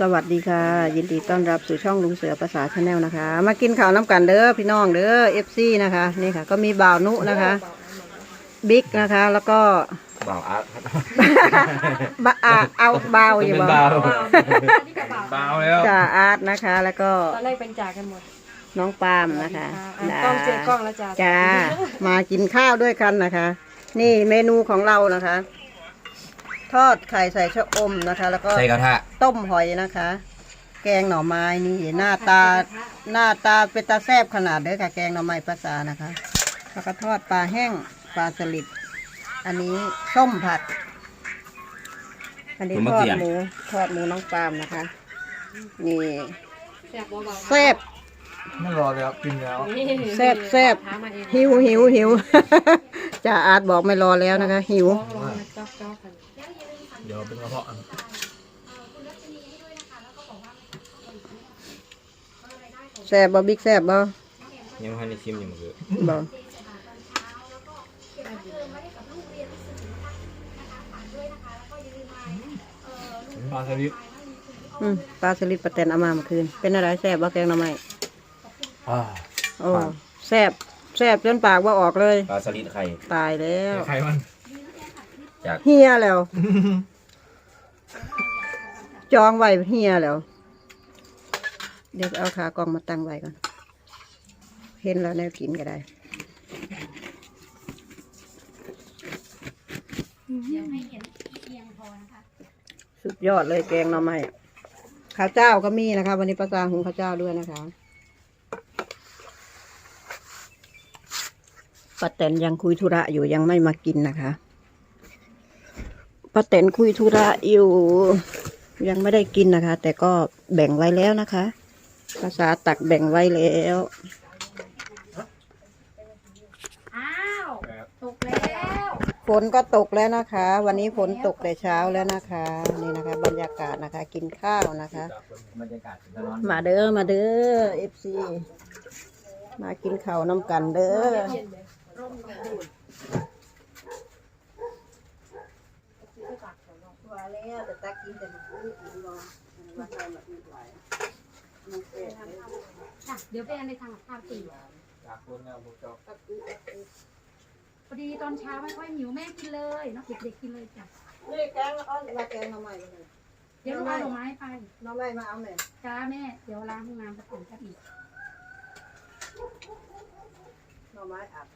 สวัสดีค่ะ ยินดีต้อนรับสู่ช่องลุงเสือภาษาชาแนลนะคะ มากินข้าวน้ำกันเด้อพี่น้องเด้อเอฟซีนะคะนี่ค่ะ ก็มีบ่าวนุนะคะบิ๊กนะคะ แล้วก็บ่าวอาร์ตครับบะอะเอาบ่าวอยู่บ่บ่าวที่กระเป๋าบ่าวแล้วจ่าอาร์ตนะคะ แล้วก็ตอนแรกเป็นจ่ากันหมดน้องปาล์มนะคะอะกล้องเจอกล้องแล้วจ่าจ้ามากินข้าวด้วยกันนะคะ นี่เมนูของเรานะคะ ทอดไข่ใส่ชะอมนะคะ แล้วก็ใส่กระทะต้มหอยนะคะ แกงหน่อไม้นี่หน้าตาหน้าตาเป็นตาแซบขนาดเด้อค่ะ แกงหน่อไม้ภาษานะคะแล้วก็ทอดปลาแห้งปลาสลิดอันนี้ส้มผัด อันนี้ทอดหมูทอดหมูน้องปาล์มนะคะ นี่แซ่บเบาๆแซบ ไม่รอแล้วกินแล้วนี่แซ่บแซ่บหามาเองหิวหิวหิวจ่าอาร์ตบอกไม่รอแล้วนะคะ หิวลองลองจ๊อกจ๊อกกันเดี๋ยวเป็นกระเพาะแซบบ่บิ๊กแซบบ่ยังไม่ทันได้ชิมอยู่มันคือบ่ปลาสลิดอืมปลาสลิดปลาแตนเอามาเมื่อคืน เป็นอะไรแซบบ่แกงหน่อไม้ อ่าโอ้แซบแซบจนปากว่าออกเลย ปลาสลิดไข่ ตายแล้วไข่มันจากเฮียแล้ว จองไว้เฮียแล้ว เดี๋ยวเอาขากล้องมาตั้งไว้ก่อน เห็นแล้วแนวกินก็ได้สุดยอดเลยแกงหน่อไม้ข้าวเจ้าก็มีนะคะ วันนี้ประสาหุงข้าวเจ้าด้วยนะคะ ป้าแตนยังคุยธุระอยู่ยังไม่มากินนะคะป้าแตนคุยธุระอยู่ ยังไม่ได้กินนะคะ แต่ก็แบ่งไว้แล้วนะคะ ภาษาตักแบ่งไว้แล้วอ้าวตกแล้วฝนก็ตกแล้วนะคะ วันนี้ฝนตกแต่เช้าแล้วนะคะ นี่นะคะ บรรยากาศนะคะ กินข้าวนะคะบรรยากาศร้อนมาเด้อมาเด้อเอฟซีมากินข้าวน้ำกันเด้อ ว่าแล้วแต่ตักกินแต่มื้อกินบ่ว่าใครมาอีกหลายมันเสียค่ะเดี๋ยวไปอันในทางข้าวตีจากคนแล้วพวกเจ้าพอดีตอนเช้าไม่ค่อยหิวแม่กินเลยเนาะเด็กๆกินเลยจ้ะนี่แกงอ้อนมาแกงหน่อไม้มาเลยเดี๋ยวเราเอาดอกไม้ไปหน่อไม้มาเอาแม่จ้าแม่เดี๋ยวล้างห้องน้ำสักก่อนครับอีกหน่อไม้อัด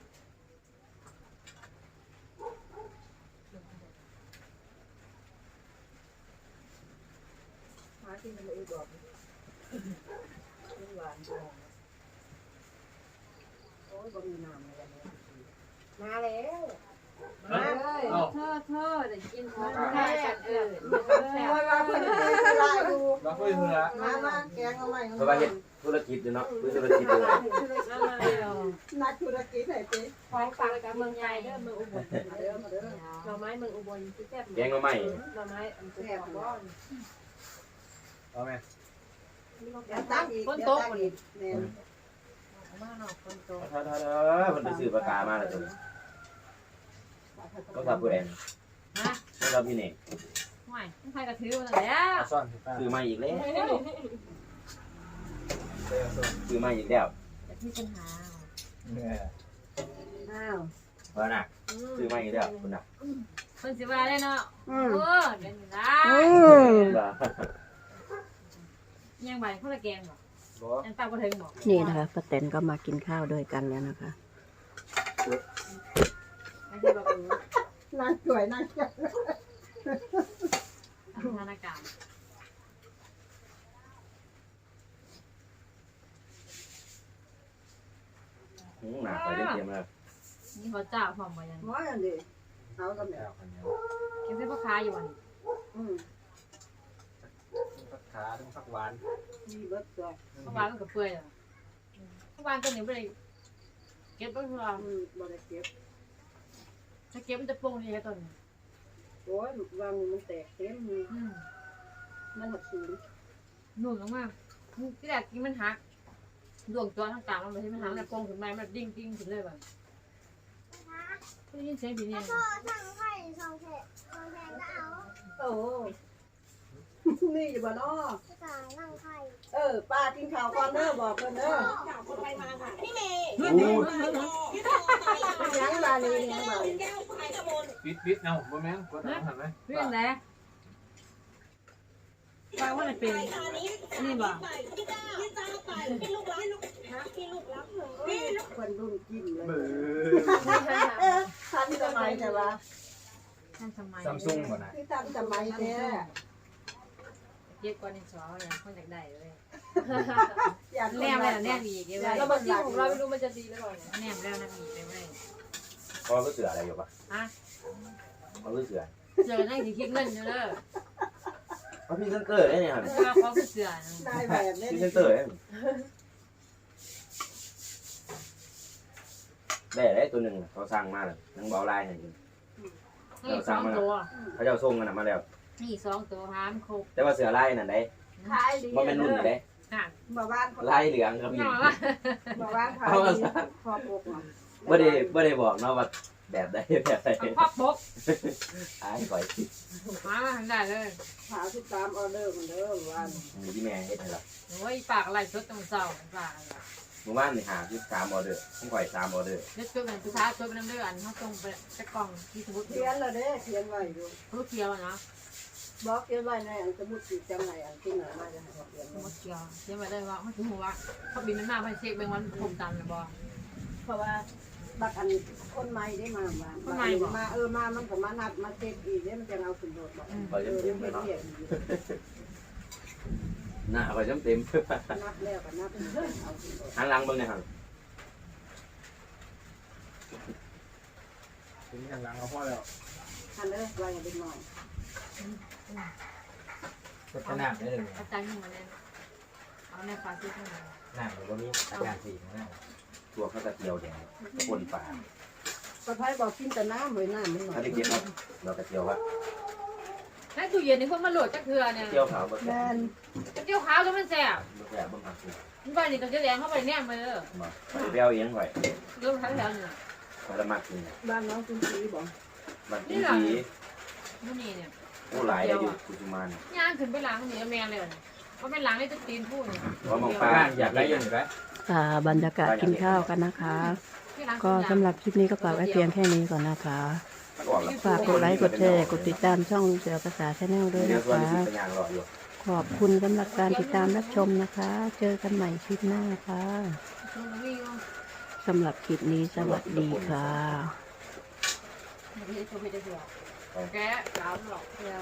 ที่มันเลยบอกหวานจังโอ้ยบ่มีน้ำเลยวันนี้มาแล้วมาเลยเธอเธอเดี๋ยวกินของแม่กันเออโอ้ยว่าเพิ่อนคุยธุระอยู่เราคุยเถอะมามาแกงเอาใหม่เพราะว่าเฮ็ดธุรกิจเนาะธุรกิจอยู่นักธุรกิจไหนจ๊ของฝากจากเมืองไทยเด้อเมืองอุบลเด้อมาเด้อหน่อไม้เมืองอุบลแซ่บแกงมาใหม่หน่อไม้อันเป็นของบ้าน เอาไหมเดี๋ยวตั้งอีกเดี๋ยวตั้งอีกแม่นบ้านนอกคนโตถ้าถ้าถ้ามันไปซื้อปากกามาแล้วจ้ะก็ทำเพื่อนฮะก็ทำพี่เน่งห่วยใครกระถือมาแล้วซ่อนซื้อมาอีกแล้วซื้อมาอีกแล้วมีปัญหาอ้าวเพราะน่ะซื้อมาอีกแล้วคุณน่ะคนสิว่าได้เนาะอืเอมอเดี๋ยวนี้นะ อืมยั งใบคนละแกงบ่บ่ยังตากระถึงบ่นี่นะคะป้าแตนก็มากินข้าวด้วยกันแล้วนะคะ ไม่ใช่แบบนี้นั่งสวยนั่งสวยสถานการณ์หืมหนาไปเต็มๆแล้วนี่เขาจ้าพร้อมบ่ยังน้อยอันนี้เอากับแม่เก็บเสื้อผ้าคาอยู่วันนี้อืมผัก ขาทั้งผักหวานมีเบิดตัวเมื่อวานมันก็เปื่อยแล้วเมื่อวานตัวนี้บ่ได้เก็บบ่ทัวอืมบ่ได้เก็บถ้าเก็บมันจะโป่งนี่แค่ต้นโอ้ยวางมันแตกเต็มมืออืมมันหักสูงหนุนลงมาที่แรกกินมันหักดวงตัวทั้งกลางมันบ่ใช่มันหักแล้วโป่งขึ้นมามันดิ้งดิ้งขึ้นเลยบ่ได้ยินเสียงผีเนี่ยโอ้ นี่อยู่บ่เนาะภาษานั่งไทยเออป้ากินข้าวก่อนเด้อบอกเพิ่นเด้อพี่เมย์โอ้ยยังมานี่ยังมานี่ปิดปิดเอาบ่แม่นกดเอาหันไหมเรื่องไหนฟังว่ามันเป็น นี่บ่คนรุ่นกินเลยเบ้อเออทันสมัยใช่ปะท่านสมัยซัมซุงบ่นะที่ทันสมัยแท้ เย็ดกว่าในซอเนี่ยคนอยากได้เลยอยากแนมแล้วแนมอีกเดี๋ยวแล้วเราบับัดดนี้นี้ขขอองงเราเราไม่ไม่รู้รู้มันจะดีหรือเปล่าแนมแล้วนั่นอีกไปไหมพ่อก็เสืออะไรอยู่ปะอะพ่อก็เสือเจอนั่งสิคิดเงินอยู่เด้อพ่อพี่เซนเตอร์ได้เนี่ยครับเสื้อเขาคือเสื้อได้แบบนี้พี่เซนเตอร์ได้ได้ได้ตัวหนึ่งเขาสั่งมาเลยนังเบาลายหนึ่งนี่สองตัวเขาจะเอาส่งกันมาแล้ว นี่สองตัวหามครบแต่ว่าเสือลายนั่นได้ขายดีว่าเป็นรุ่นไหนได้อะมาบ้านลายเหลืองก็มีนอนละมาบ้านขายดีครอบอกเนาะไม่ได้ไม่ได้บอกเนาะว่าแบบใดแบบใดเอาพับบกหายก่อยมามาทำได้เลยหาที่ตามออเดอร์มันเด้อวันมีที่แม่เฮ็ดให้ละโอ้ยปากอะไรสดตรงเสาปากอะไรเมื่อวานนี่หาที่สามออเดอร์ต้องก่อยสามออเดอร์เด็ดตัวนั้นตัวท้าตัวเป็นน้ำเลือดเขาตรงไปจะกล่องที่สมุดเขียนแล้วเด้เขียนไว้อยู่รู้เคียวนะ บอกเขียนไว้ในอันสมุดสิจังไหนอันที่ไหนมาจะให้เขียนสมุดเคียวเขียนมาได้ว่าเขาถึงหัวเขาบินมันมาไปเช็คเบงวันผมตันเลยบ่เพราะว่าบักอันคนใหม่ได้มามามาเออมามันก็มานัดมาเช็คอีกเด้มันจะเอาขึ้นรถบอกก่อยเออเต็เดี๋ยมวๆเลเฮ็ยดเนาะเรียกหน้าก่อยเต็มนับแล้วก็นับเอาขึ้นรถๆหันหลังเบิ่งหน่อยครับทีนี้หลังเอาพอแล้วทันเด้อไว้ให้เด็กน้อย ก็ขนาดได้เลยอาจารย์ยังมาเล่นเอาในฟาซิสมาหนักหรือว่ามีอาการสีนะตัวเขาจะเกี่ยวแดงกระปนป่าปลาไผ่บอกกินแต่น้ำไว้น้ำมันหน่อถ้ายได้เก็บเนาะเรากระเจียวว่าให้ตู้เย็นนี่คนมาโหลดจักเทือเนี่ยเจียวขาวบ่แม่แซ่บนเจียวขาวก็มันแซ่บบ่แซ่บเบิ่งครับสิมันไปนี่ก็จะแดงเข้าไปแนมเลยเด้อมาไปเอาเองไว้เริ่มทั้งแถวเนี่ยมาละมักกินบ้านน้องคุณสีบอกบัดนี้สีมื้อนี้เนี่ย ผู้หลายได้อยู่กุจุมานย่างขึ้นไปล้างนี่แม่เลยเพราะเป็นล้างได้จะตีนพูดเพราะมองปลาบ้านอยากได้ยังไงค่ะบรรยากาศกินข้าวกันนะคะ ก็สำหรับคลิปนี้ก็ฝากไว้เพียงแค่นี้ก่อนนะคะฝากกดไลค์กดแชร์กดติดตามช่องเสือภาษาชาแนลด้วยเดี๋ยวนะส่วนคะที่เป็นยางรออยู่ขอบคุณสำหรับการติดตามรับชมนะคะ เจอกันใหม่คลิปหน้าค่ะสำหรับคลิปนี้สวัสดีค่ะ แกะสาวหรอกเพื่อ